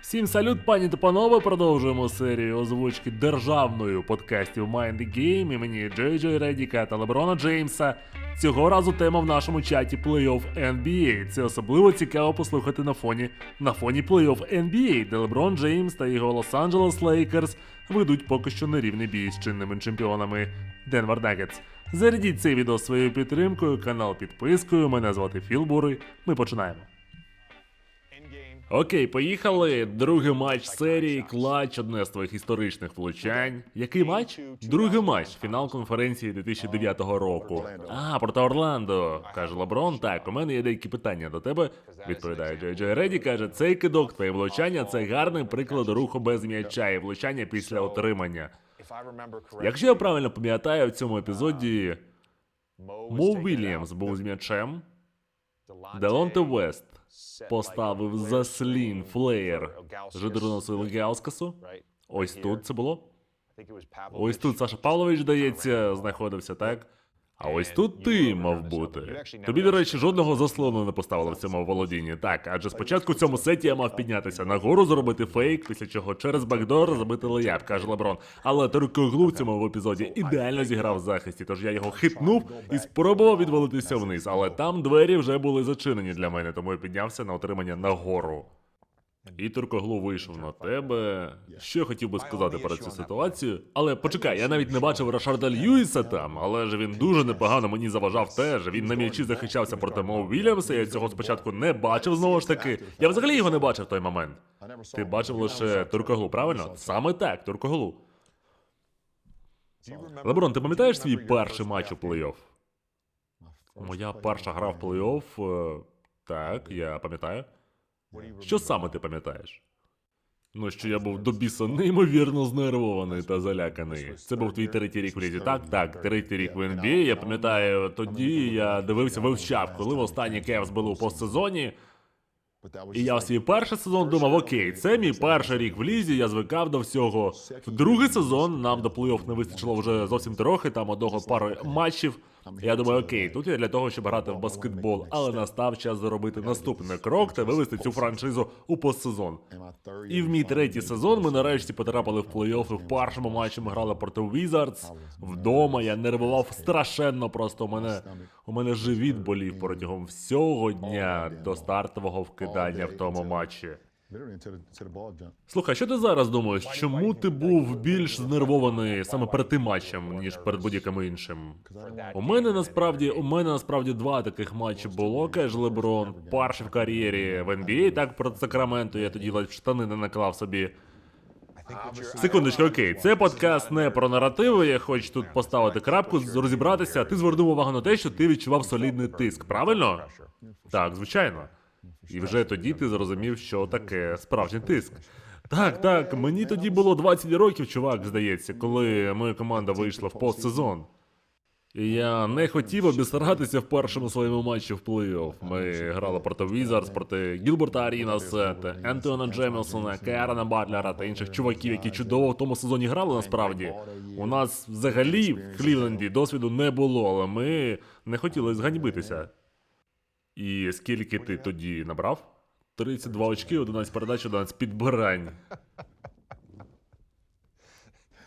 Всім салют, пані та панове. Продовжуємо серію озвучки державною подкастів Mind Game імені Джей Джей Редіка та Леброна Джеймса. Цього разу тема в нашому чаті плей-офф NBA. Це особливо цікаво послухати на фоні на фоні плей-офф NBA, де Леброн Джеймс та його Лос-Анджелес Лейкерс ведуть поки що нерівний бій з чинними чемпіонами Денвер Нагетс. Зарядіть цей відео своєю підтримкою, канал підпискою. Мене звати Філ Бури. Ми починаємо. Окей, поїхали. Другий матч серії Клач, одне з твоїх історичних влучань. Який матч? Другий матч, фінал конференції 2009 року. А, проти Орландо. каже Леброн. Так, у мене є деякі питання до тебе. Відповідає Джей Джей Реді. каже, цей кидок, твоє влучання це гарний приклад руху без м'яча і влучання після отримання. Якщо я правильно пам'ятаю, в цьому епізоді Мо Вільямс був з м'ячем, Делонте Вест поставив заслін флеєр жидроносили Гаускасу. Ось тут це було. Ось тут Саша Павлович, здається, знаходився, так? А ось тут ти мав бути. Тобі, до речі, жодного заслону не поставили в цьому володінні. Так, адже спочатку в цьому сеті я мав піднятися нагору, зробити фейк, після чого через бекдор забити леяп, каже Леброн. Але Туркоглу в цьому епізоді ідеально зіграв в захисті, тож я його хитнув і спробував відвалитися вниз. Але там двері вже були зачинені для мене, тому я піднявся на отримання нагору. І Туркоглу вийшов на тебе. Що я хотів би сказати про цю ситуацію? Але почекай, я навіть не бачив Рашарда Льюіса там, але ж він дуже непогано мені заважав теж. Він на м'ячі захищався проти Моу Вільямса. Я цього спочатку не бачив знову ж таки. Я взагалі його не бачив в той момент. Ти бачив лише Туркоглу, правильно? Саме так, Туркоглу. Леброн, ти пам'ятаєш свій перший матч у плей-офф? Моя перша гра в плей-офф. е, Так, я пам'ятаю. Що саме ти пам'ятаєш? Ну, що я був до біса неймовірно знервований та заляканий. Це був твій третій рік в лізі. Так, так, третій рік в NBA. Я пам'ятаю, тоді я дивився вивчав, коли в останній Кевс були у постсезоні. І я в свій перший сезон думав, окей, це мій перший рік в лізі, я звикав до всього. В другий сезон нам до плей-офф не вистачило вже зовсім трохи, там одного пару матчів. Я думаю, окей, тут я для того, щоб грати в баскетбол, але настав час зробити наступний крок та вивести цю франшизу у постсезон. І в мій третій сезон ми нарешті потрапили в плей-офф в першому матчі ми грали проти Wizards. Вдома я нервував страшенно, просто у мене у мене живіт болів протягом всього дня до стартового вкидання в тому матчі. Слухай, що ти зараз думаєш? Чому ти був більш знервований саме перед тим матчем, ніж перед будь-яким іншим? У мене насправді у мене насправді два таких матчі було. каже Леброн. Перший в кар'єрі в NBA, так проти Сакраменто. Я тоді ледь штани не наклав собі. Секундочку, окей, це подкаст не про наративи. Я хочу тут поставити крапку, розібратися. Ти звернув увагу на те, що ти відчував солідний тиск, правильно? Так, звичайно. І вже тоді ти зрозумів, що таке справжній тиск. Так, так, мені тоді було 20 років, чувак, здається, коли моя команда вийшла в постсезон. І я не хотів обістратися в першому своєму матчі в плей-офф. Ми грали проти Wizards, проти Гілберта Арінаса, Ентона Джемілсона, Керана Батлера та інших чуваків, які чудово в тому сезоні грали насправді. У нас взагалі в Клівленді досвіду не було, але ми не хотіли зганьбитися. І скільки ти тоді набрав? 32 очки, 11 передач, 11 підбирань.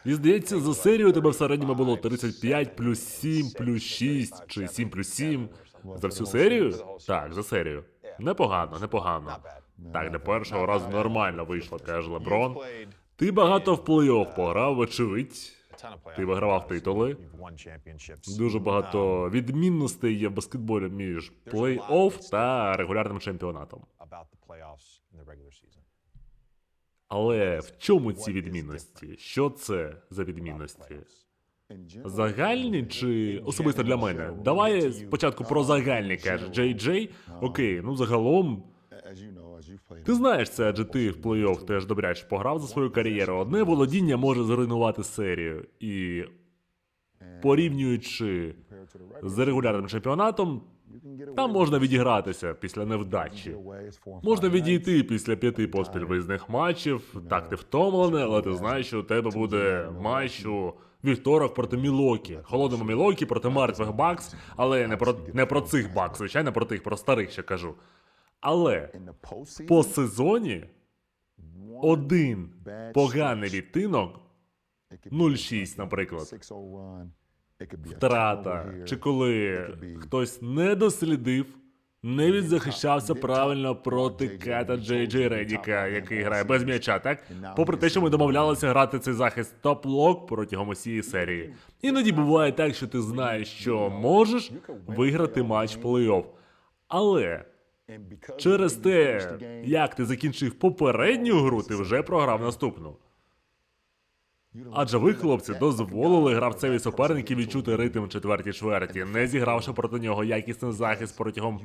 І здається, за серію у тебе в середньому було 35 плюс 7 плюс 6 чи 7 плюс 7. За всю серію? Так, за серію. Непогано, непогано. Так, для першого разу нормально вийшло, каже Леброн. Ти багато в плей-офф пограв, вочевидь. Ти вигравав титули. Дуже багато відмінностей є в баскетболі між плей-офф та регулярним чемпіонатом. Але в чому ці відмінності? Що це за відмінності? Загальні чи особисто для мене? Давай спочатку про загальні, каже Джей Джей. Окей, ну загалом. Ти знаєш це, адже ти в плей-офф теж добряче пограв за свою кар'єру. Одне володіння може зруйнувати серію. І порівнюючи з регулярним чемпіонатом, там можна відігратися після невдачі. Можна відійти після п'яти поспіль виїзних матчів. Так, ти втомлений, але ти знаєш, що у тебе буде матч у вівторок проти Мілокі. Холодному Мілокі проти мертвих Бакс, але не про не про цих Бакс, звичайно, про тих, про старих ще кажу. Але по сезоні один поганий відтинок, 0,6, наприклад, втрата, чи коли хтось не дослідив, не відзахищався правильно проти Кета Джей Джей Редіка, який грає без м'яча, так? Попри те, що ми домовлялися грати цей захист топ-лок протягом усієї серії. Іноді буває так, що ти знаєш, що можеш виграти матч плей-офф. Але через те, як ти закінчив попередню гру, ти вже програв наступну. Адже ви, хлопці, дозволили гравцеві суперників відчути ритм в четвертій чверті, не зігравши проти нього якісний захист протягом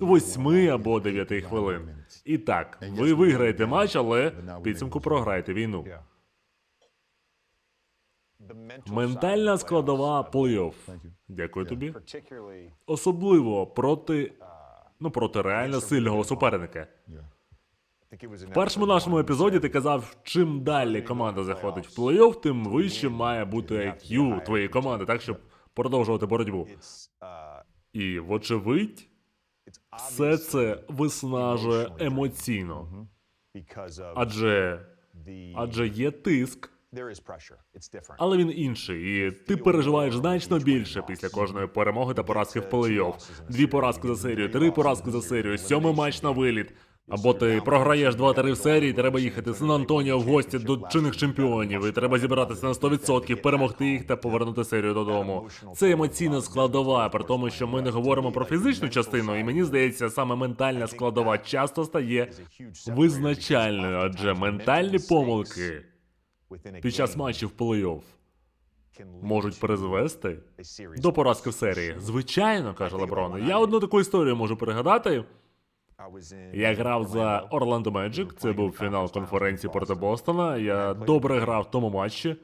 восьми або дев'яти хвилин. І так, ви виграєте матч, але в підсумку програєте війну. Ментальна складова плей-офф. Дякую тобі. Особливо проти. Ну, проти реально сильного суперника. В першому нашому епізоді ти казав, чим далі команда заходить в плей-офф, тим вище має бути IQ твоєї команди, так щоб продовжувати боротьбу. І вочевидь, все це виснажує емоційно. Адже адже є тиск, але він інший, і ти переживаєш значно більше після кожної перемоги та поразки в плей-офф. Дві поразки за серію, три поразки за серію, сьомий матч на виліт. Або ти програєш 2-3 в серії, треба їхати з Сан-Антоніо в гості до чинних чемпіонів, і треба зібратися на 100%, перемогти їх та повернути серію додому. Це емоційна складова, при тому, що ми не говоримо про фізичну частину, і мені здається, саме ментальна складова часто стає визначальною, адже ментальні помилки під час матчів плей-офф можуть призвести до поразки в серії. Звичайно, каже Леброн. Я одну таку історію можу пригадати. Я грав за Орландо Меджик. Це був фінал конференції проти Бостона. Я добре грав в тому матчі.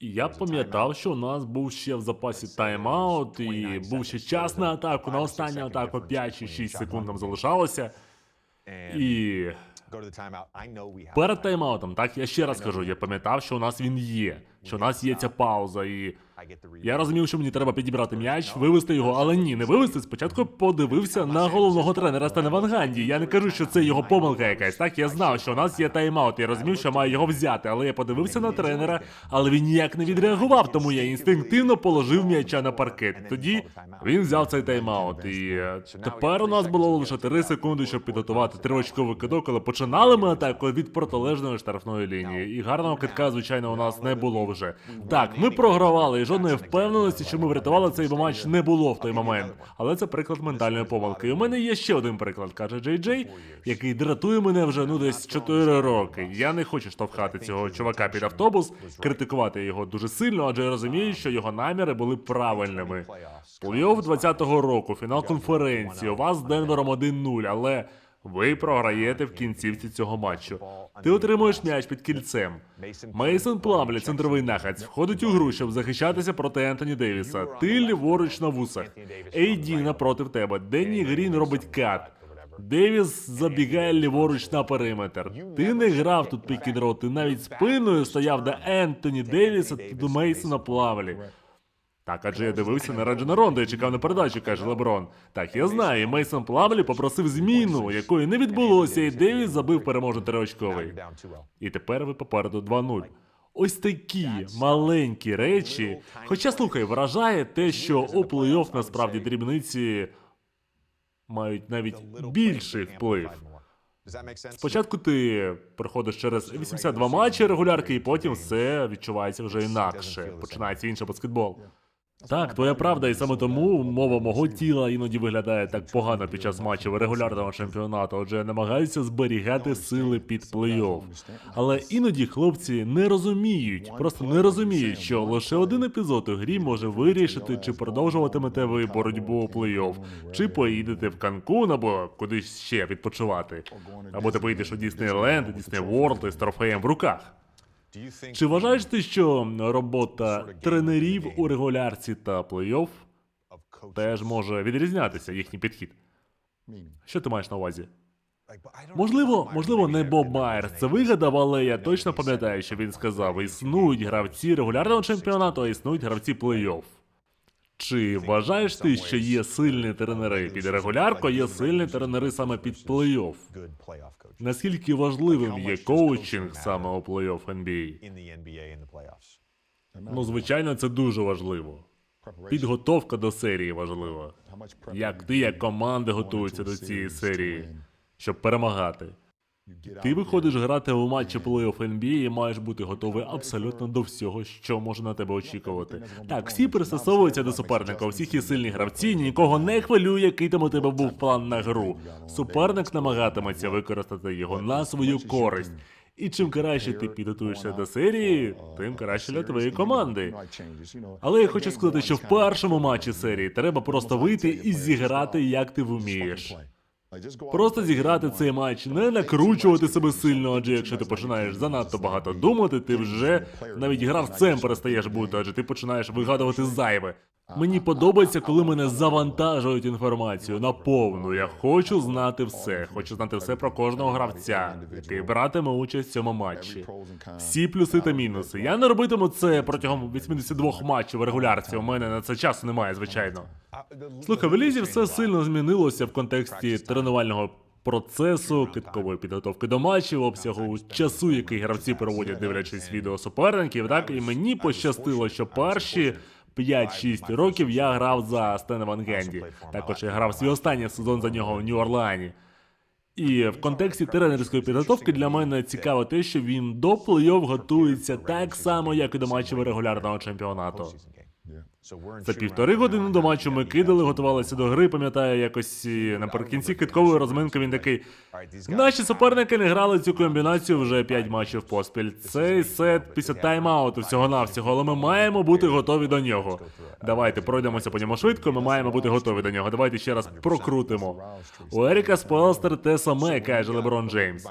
І я пам'ятав, що у нас був ще в запасі тайм-аут, і був ще час на атаку, на останню атаку 5 чи 6 секунд нам залишалося. І перед тайм-аутом, так я ще раз кажу, я пам'ятав, що у нас він є, що у нас є ця пауза, і я розумів, що мені треба підібрати м'яч, вивести його, але ні, не вивести. Спочатку подивився на головного тренера Стена Ван Ганді. Я не кажу, що це його помилка якась. Так я знав, що у нас є тайм-аут. Я розумів, що маю його взяти, але я подивився на тренера, але він ніяк не відреагував, тому я інстинктивно положив м'яча на паркет. Тоді він взяв цей тайм-аут. І тепер у нас було лише 3 секунди, щоб підготувати триочковий кидок, коли починали ми атаку від протилежної штрафної лінії. І гарного китка, звичайно, у нас не було вже. Так, ми програвали, жодної впевненості, що ми врятували цей матч, не було в той момент. Але це приклад ментальної помилки. І у мене є ще один приклад, каже Джей Джей, який дратує мене вже ну десь 4 роки. Я не хочу штовхати цього чувака під автобус, критикувати його дуже сильно, адже я розумію, що його наміри були правильними. Плей-офф 20-го року, фінал конференції. У вас з Денвером 1-0, але ви програєте в кінцівці цього матчу. Ти отримуєш м'яч під кільцем. Мейсон Пламлі, центровий нахаць, входить у гру, щоб захищатися проти Ентоні Девіса. Ти ліворуч на вусах. Ейді напротив тебе. Денні Грін робить кат. Девіс забігає ліворуч на периметр. Ти не грав тут пікінро, ти навіть спиною стояв до Ентоні Девіса та до Мейсона Плавлі. Так, адже я дивився на Реджена Ронда і чекав на передачу, каже Леброн. Так, я знаю, і Мейсон Плавлі попросив зміну, якої не відбулося, і Девіс забив переможний триочковий. І тепер ви попереду 2-0. Ось такі маленькі речі. Хоча, слухай, вражає те, що у плей-офф насправді дрібниці мають навіть більший вплив. Спочатку ти проходиш через 82 матчі регулярки, і потім все відчувається вже інакше. Починається інший баскетбол. Так, твоя правда, і саме тому мова мого тіла іноді виглядає так погано під час матчів регулярного чемпіонату, отже я намагаюся зберігати сили під плей-офф. Але іноді хлопці не розуміють, просто не розуміють, що лише один епізод у грі може вирішити, чи продовжуватимете ви боротьбу у плей-офф, чи поїдете в Канкун або кудись ще відпочивати. Або ти поїдеш у Діснейленд, Дісней Ворлд із трофеєм в руках. Чи вважаєш ти, що робота тренерів у регулярці та плей-офф теж може відрізнятися їхній підхід? Що ти маєш на увазі? Можливо, можливо, не Боб Майерс це вигадав, але я точно пам'ятаю, що він сказав: існують гравці регулярного чемпіонату, а існують гравці плей-офф. Чи вважаєш ти, що є сильні тренери під регулярку, є сильні тренери саме під плей-офф? Наскільки важливим є коучинг саме у плей-офф NBA? Ну, звичайно, це дуже важливо. Підготовка до серії важлива. Як ти, як команда готується до цієї серії, щоб перемагати? Ти виходиш грати у матчі плей-офф NBA і маєш бути готовий абсолютно до всього, що може на тебе очікувати. Так, всі пристосовуються до суперника, у всіх є сильні гравці, нікого не хвилює, який там у тебе був план на гру. Суперник намагатиметься використати його на свою користь. І чим краще ти підготуєшся до серії, тим краще для твоєї команди. Але я хочу сказати, що в першому матчі серії треба просто вийти і зіграти, як ти вмієш. Просто зіграти цей матч, не накручувати себе сильно, адже якщо ти починаєш занадто багато думати, ти вже навіть гравцем перестаєш бути, адже ти починаєш вигадувати зайве. Мені подобається, коли мене завантажують інформацію на повну. Я хочу знати все. Хочу знати все про кожного гравця, який братиме участь в цьому матчі. Всі плюси та мінуси. Я не робитиму це протягом 82 матчів регулярці. У мене на це часу немає, звичайно. Слухай, в Елізі все сильно змінилося в контексті тренувального процесу, киткової підготовки до матчів, обсягу часу, який гравці проводять, дивлячись відео суперників. Так і мені пощастило, що перші 5-6 років я грав за Стена Ван Генді. Також я грав свій останній сезон за нього в Нью-Орлеані. І в контексті тренерської підготовки для мене цікаво те, що він до плей-офф готується так само, як і до матчів регулярного чемпіонату. За півтори години до матчу ми кидали, готувалися до гри. Пам'ятаю, якось наприкінці киткової розминки він такий. Наші суперники не грали цю комбінацію вже 5 матчів поспіль. Цей сет після тайм-ауту всього-навсього, але ми маємо бути готові до нього. Давайте пройдемося по ньому швидко. Ми маємо бути готові до нього. Давайте ще раз прокрутимо. У Еріка Спелстер те саме, каже Леброн Джеймс.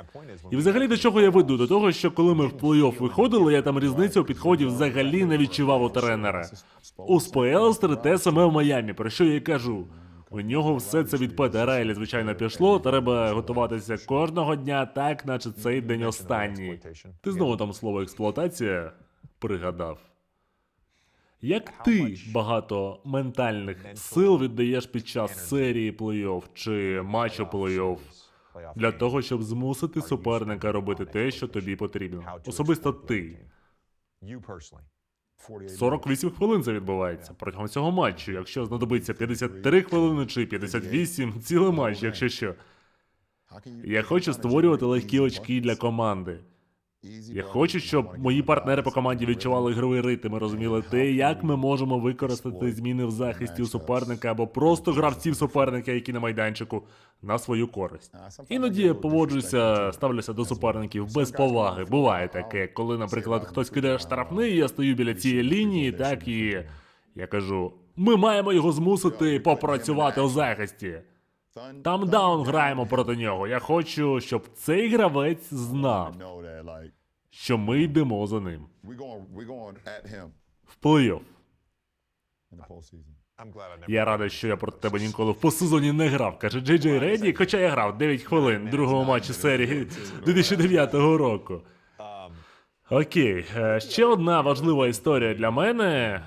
І взагалі до чого я веду? До того, що коли ми в плей-офф виходили, я там різницю у підході взагалі не відчував у тренера. У Спелстер те саме в Майамі, про що я й кажу. У нього все це від Пета Райлі, звичайно, пішло. Треба готуватися кожного дня, так наче цей день останній. Ти знову там слово експлуатація пригадав. Як ти багато ментальних сил віддаєш під час серії плей-офф чи матчу плей-офф для того, щоб змусити суперника робити те, що тобі потрібно? Особисто ти. 48 хвилин це відбувається протягом цього матчу. Якщо знадобиться 53 хвилини чи 58, цілий матч, якщо що. Я хочу створювати легкі очки для команди. Я хочу, щоб мої партнери по команді відчували ігровий ритм. І розуміли те, як ми можемо використати зміни в захисті у суперника або просто гравців суперника, які на майданчику, на свою користь. Іноді я поводжуся, ставлюся до суперників без поваги. Буває таке, коли, наприклад, хтось кидає штрафний, я стою біля цієї лінії, так і я кажу: ми маємо його змусити попрацювати у захисті. Там даун граємо проти нього. Я хочу, щоб цей гравець знав, що ми йдемо за ним в плей-офф. Я радий, що я проти тебе ніколи в посезоні не грав, каже Джей Джей Реді, хоча я грав 9 хвилин другого матчу серії 2009 року. Окей, е, ще одна важлива історія для мене.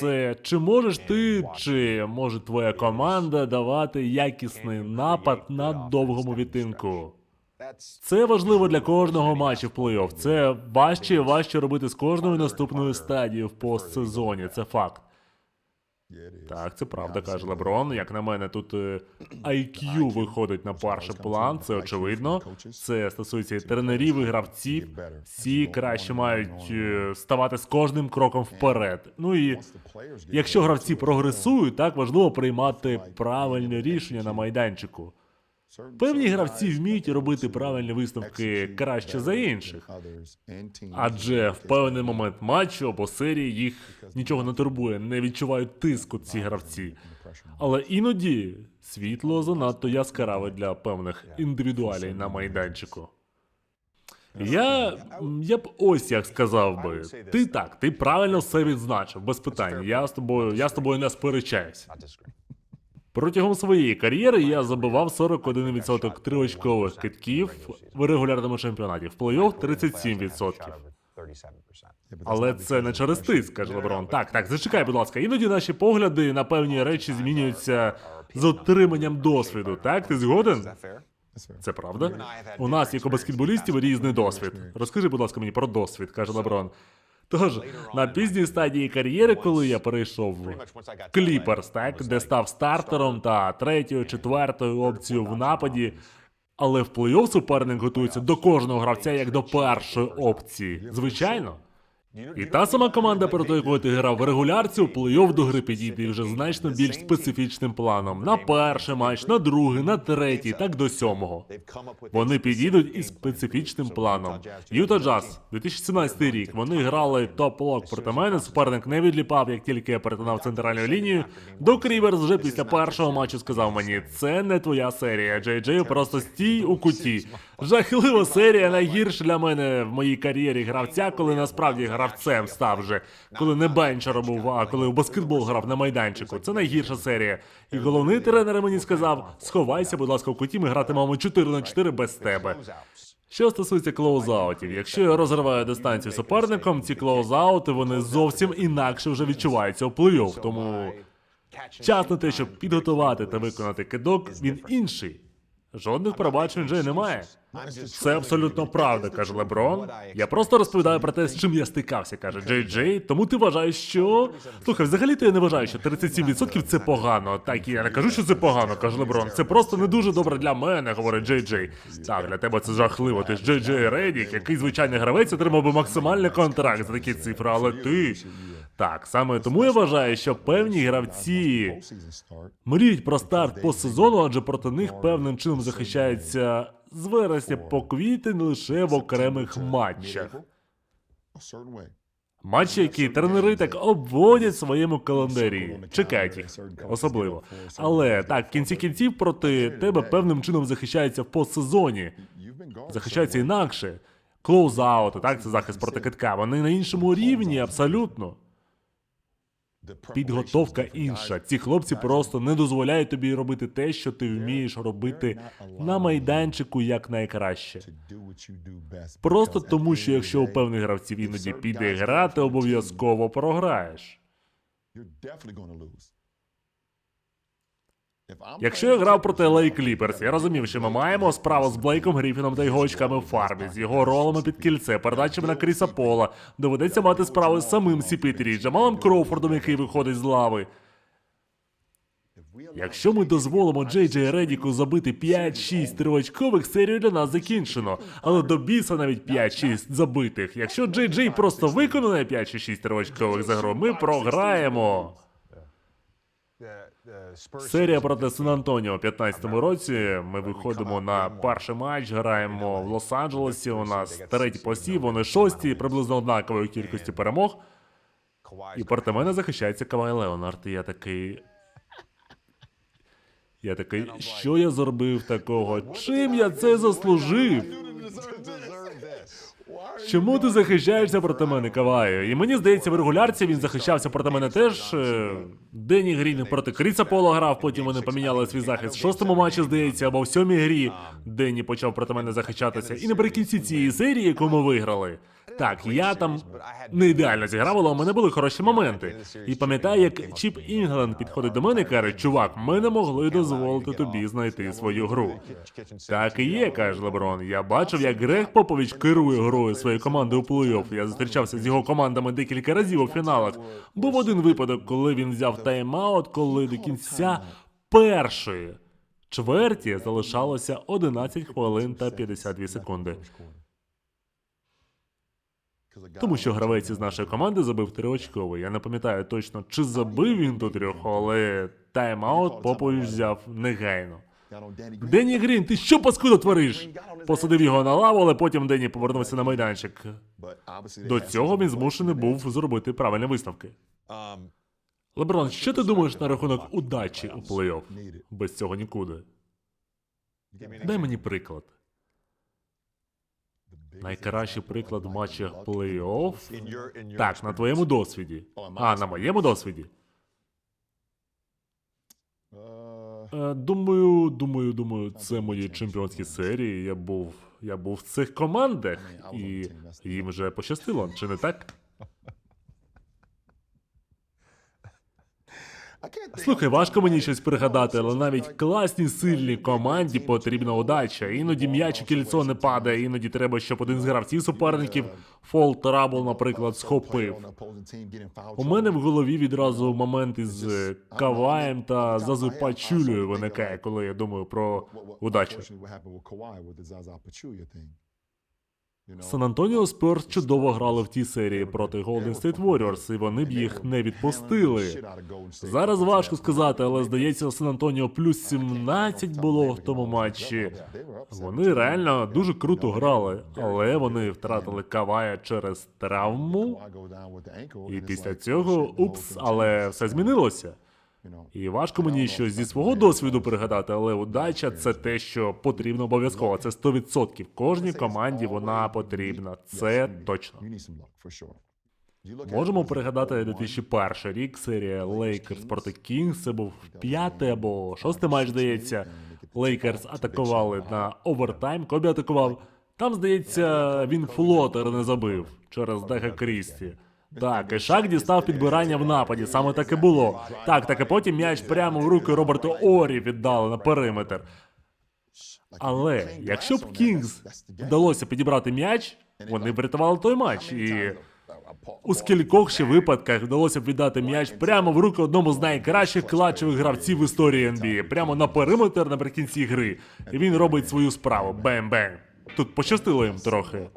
Це чи можеш ти, чи може твоя команда давати якісний напад на довгому відтинку? Це важливо для кожного матчу в плей-офф. Це важче і важче робити з кожною наступною стадією в постсезоні. Це факт. Так, це правда, каже Леброн. Як на мене, тут е, IQ виходить на перший план, це очевидно. Це стосується і тренерів і гравців. Всі краще мають е, ставати з кожним кроком вперед. Ну і якщо гравці прогресують, так важливо приймати правильне рішення на майданчику. Певні гравці вміють робити правильні висновки краще за інших. Адже в певний момент матчу або серії їх нічого не турбує, не відчувають тиску ці гравці. Але іноді світло занадто яскраве для певних індивідуалій на майданчику. Я, я б ось як сказав би. Ти так, ти правильно все відзначив, без питань. Я з тобою, я з тобою не сперечаюсь. Протягом своєї кар'єри я забивав 41% триочкових китків в регулярному чемпіонаті, в плей-офф 37%. Але це не через тиск, каже Леброн. Так, так, зачекай, будь ласка. Іноді наші погляди на певні речі змінюються з отриманням досвіду. Так, ти згоден? Це правда? У нас, як у баскетболістів, різний досвід. Розкажи, будь ласка, мені про досвід, каже Леброн. Тож, на пізній стадії кар'єри, коли я перейшов в Кліперс, так, де став стартером та третьою, четвертою опцією в нападі. Але в плей-офф суперник готується до кожного гравця як до першої опції. Звичайно. І та сама команда, проти якої ти грав в регулярці, у плей-офф до гри підійде вже значно більш специфічним планом. На перший матч, на другий, на третій, так до сьомого. Вони підійдуть із специфічним планом. Юта Джаз, 2017 рік. Вони грали топ-лок проти мене. Суперник не відліпав, як тільки я перетинав центральну лінію. Док Ріверс вже після першого матчу сказав мені: це не твоя серія. Джей Джей просто стій у куті. Жахлива серія найгірша для мене в моїй кар'єрі гравця, коли насправді гравцем став вже, коли не бенчером був, а коли в баскетбол грав на майданчику. Це найгірша серія. І головний тренер мені сказав: сховайся, будь ласка, в куті, ми гратимемо 4 на 4 без тебе. Що стосується клоузаутів, якщо я розриваю дистанцію суперником, ці клоузаути вони зовсім інакше вже відчуваються у плей-офф, тому час на те, щоб підготувати та виконати кидок, він інший. Жодних пробачень вже немає. Це абсолютно правда, каже Леброн. Я просто розповідаю про те, з чим я стикався, каже Джей Джей. Тому ти вважаєш, що. Слухай, взагалі то я не вважаю, що 37% це погано. Так і я не кажу, що це погано, каже Леброн. Це просто не дуже добре для мене, говорить Джей Джей. Так, для тебе це жахливо. Ти ж Джей Джей Редік, який звичайний гравець отримав би максимальний контракт за такі цифри, але ти. Так, саме тому я вважаю, що певні гравці мріють про старт по сезону, адже проти них певним чином захищається з вересня по квітень лише в окремих матчах. Матчі, які тренери так обводять в своєму календарі. Чекають їх особливо. Але так, в кінці кінців проти тебе певним чином захищається в постсезоні. Захищається інакше. Клоузаути, так, це захист проти китка. Вони на іншому рівні, абсолютно. Підготовка інша. Ці хлопці просто не дозволяють тобі робити те, що ти вмієш робити на майданчику як найкраще. Просто тому, що якщо у певних гравців іноді піде гра, ти обов'язково програєш. Якщо я грав проти LA Clippers, я розумів, що ми маємо справу з Блейком Гріфіном та його очками в фарбі, з його ролами під кільце, передачами на Кріса Пола. Доведеться мати справу з самим Сіпітрі, Джамалом Кроуфордом, який виходить з лави. Якщо ми дозволимо Джей Джей Редіку забити 5-6 триочкових, серію для нас закінчено. Але до біса навіть 5-6 забитих. Якщо Джей Джей просто виконає 5 чи 6 триочкових за гру, ми програємо. Серія проти Сан-Антоніо у 15-му році. Ми виходимо на перший матч, граємо в Лос-Анджелесі. У нас третій посів, вони шості, приблизно однакової кількості перемог. І проти мене захищається Кавай Леонард. І я такий. Я такий, що я зробив такого? Чим я це заслужив? Чому ти захищаєшся проти мене, Каваю? І мені здається, в регулярці він захищався проти мене теж. Денні Грін проти Кріса Пола грав, потім вони поміняли свій захист в шостому матчі, здається, або в сьомій грі. Денні почав проти мене захищатися. І наприкінці цієї серії, яку ми виграли. Так, я там не ідеально зіграв, але у мене були хороші моменти. І пам'ятаю, як Чіп Інгленд підходить до мене і каже: чувак, ми не могли дозволити тобі знайти свою гру. Так і є, каже Леброн. Я бачив, як Грег Попович керує грою своєї команди у плей-офф. Я зустрічався з його командами декілька разів у фіналах. Був один випадок, коли він взяв тайм-аут, коли до кінця першої чверті залишалося 11 хвилин та 52 секунди. Тому що гравець із нашої команди забив триочковий. Я не пам'ятаю точно, чи забив він до трьох, але тайм-аут Попович взяв негайно. Денні Грін, ти що паскудо твориш? Посадив його на лаву, але потім Денні повернувся на майданчик. До цього він змушений був зробити правильні висновки. Леброн, що ти думаєш на рахунок удачі у плей-офф? Без цього нікуди. Дай мені приклад. Найкращий приклад в матчах плей-офф? Так, на твоєму досвіді. А, на моєму досвіді. Е, Думаю, думаю, думаю, це мої чемпіонські серії. Я був я був в цих командах, і їм вже пощастило, чи не так? Слухай, важко мені щось пригадати, але навіть класній сильній команді потрібна удача. Іноді м'яч у кільцо не падає, іноді треба, щоб один з гравців суперників фол трабл, наприклад, схопив. У мене в голові відразу момент із е, Каваєм та Зазу Пачулею виникає, коли я думаю про удачу. Сан Антоніо Спёрс чудово грали в тій серії проти Golden State Warriors, і вони б їх не відпустили. Зараз важко сказати, але здається, Сан Антоніо плюс 17 було в тому матчі. Вони реально дуже круто грали, але вони втратили Кавая через травму. І після цього упс, але все змінилося. І важко мені щось зі свого досвіду пригадати, але удача це те, що потрібно обов'язково. Це 100%. Кожній команді вона потрібна. Це точно. Можемо пригадати 2001 рік, серія Лейкерс проти Кінгс. Це був п'ятий або шостий матч, здається. Лейкерс атакували на овертайм. Кобі атакував. Там, здається, він флотер не забив через Деха Крісті. Так, і Шак дістав підбирання в нападі, саме так і було. Так, так і потім м'яч прямо в руки Роберту Орі віддали на периметр. Але якщо б Кінгс вдалося підібрати м'яч, вони врятували той матч. І у скількох ще випадках вдалося б віддати м'яч прямо в руки одному з найкращих клатчевих гравців в історії NBA, прямо на периметр наприкінці гри. І він робить свою справу. Бем-бем. Тут пощастило їм трохи.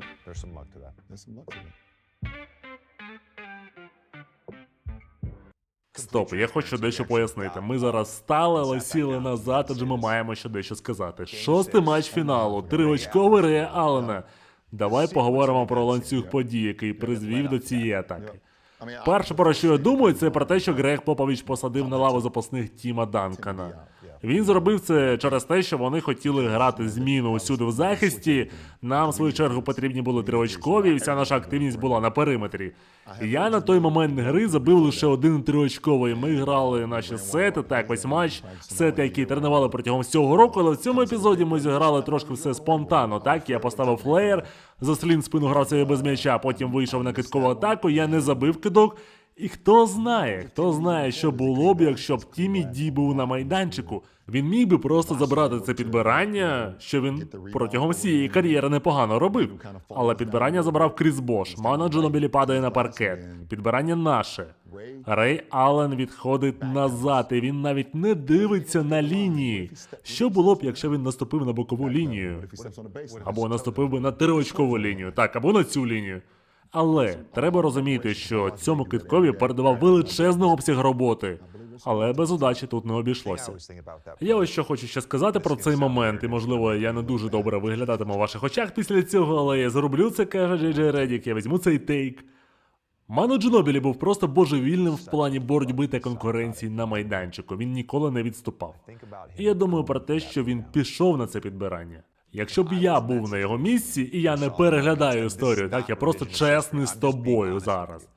Стоп, я хочу дещо пояснити. Ми зараз стали, але сіли назад, адже ми маємо ще дещо сказати. Шостий матч фіналу, триочковий Рея Аллена. Давай поговоримо про ланцюг подій, який призвів до цієї атаки. Перше, про що я думаю, це про те, що Грег Попович посадив на лаву запасних Тіма Данкана. Він зробив це через те, що вони хотіли грати зміну усюди в захисті. Нам, в свою чергу, потрібні були триочкові, і вся наша активність була на периметрі. Я на той момент гри забив лише один триочковий. Ми грали наші сети, так весь матч, сети, які тренували протягом всього року, але в цьому епізоді ми зіграли трошки все спонтанно. Так, я поставив флеєр, заслін спину грав себе без м'яча, потім вийшов на киткову атаку, я не забив кидок. І хто знає, хто знає, що було б, якщо б Тімі Ді був на майданчику. Він міг би просто забрати це підбирання, що він протягом всієї кар'єри непогано робив. Але підбирання забрав Кріс Бош. Мана Джонобілі падає на паркет. Підбирання наше. Рей Аллен відходить назад, і він навіть не дивиться на лінії. Що було б, якщо він наступив на бокову лінію? Або наступив би на триочкову лінію, так, або на цю лінію. Але треба розуміти, що цьому киткові передавав величезний обсяг роботи, але без удачі тут не обійшлося. Я ось що хочу ще сказати про цей момент, і можливо я не дуже добре виглядатиму в ваших очах після цього, але я зроблю це, каже Джей Джей Редік, я візьму цей тейк. Ману Джинобілі був просто божевільним в плані боротьби та конкуренції на майданчику. Він ніколи не відступав. І я думаю про те, що він пішов на це підбирання. Якщо б я був на його місці, і я не переглядаю історію, так я просто чесний з тобою зараз.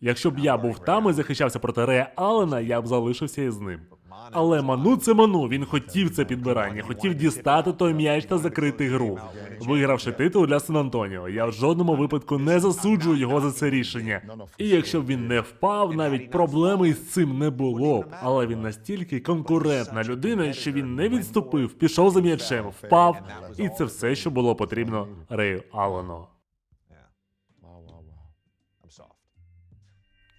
Якщо б я був там і захищався проти Рея Аллена, я б залишився із ним. Але Ману це Ману. Він хотів це підбирання, хотів дістати той м'яч та закрити гру, вигравши титул для Сан Антоніо. Я в жодному випадку не засуджую його за це рішення. І якщо б він не впав, навіть проблеми із цим не було б. Але він настільки конкурентна людина, що він не відступив, пішов за м'ячем, впав, і це все, що було потрібно Рею Аллену.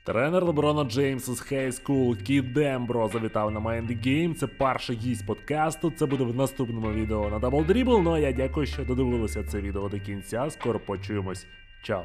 Тренер Леброна Джеймса з High School Кіт Дембро завітав на Mind Game. Це перший гість подкасту. Це буде в наступному відео на Double Dribble. Ну а я дякую, що додивилися це відео до кінця. Скоро почуємось. Чао.